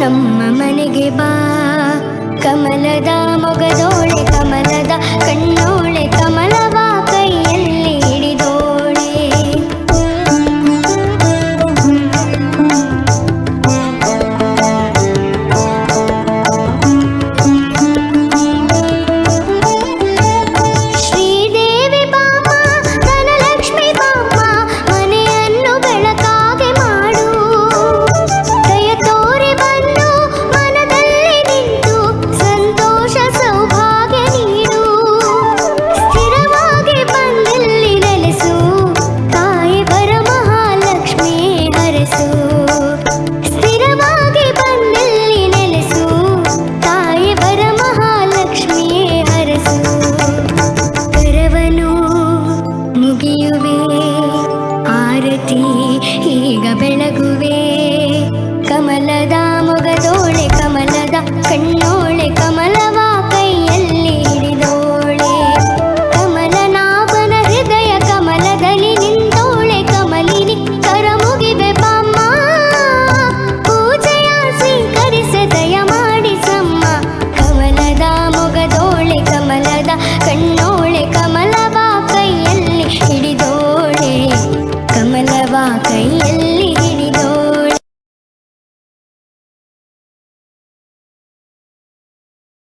ನಮ್ಮ ಮನೆಗೆ ಬಾ. ಕಮಲದ ಮೊಗದೋಳೆ ಕಮಲದ been a belle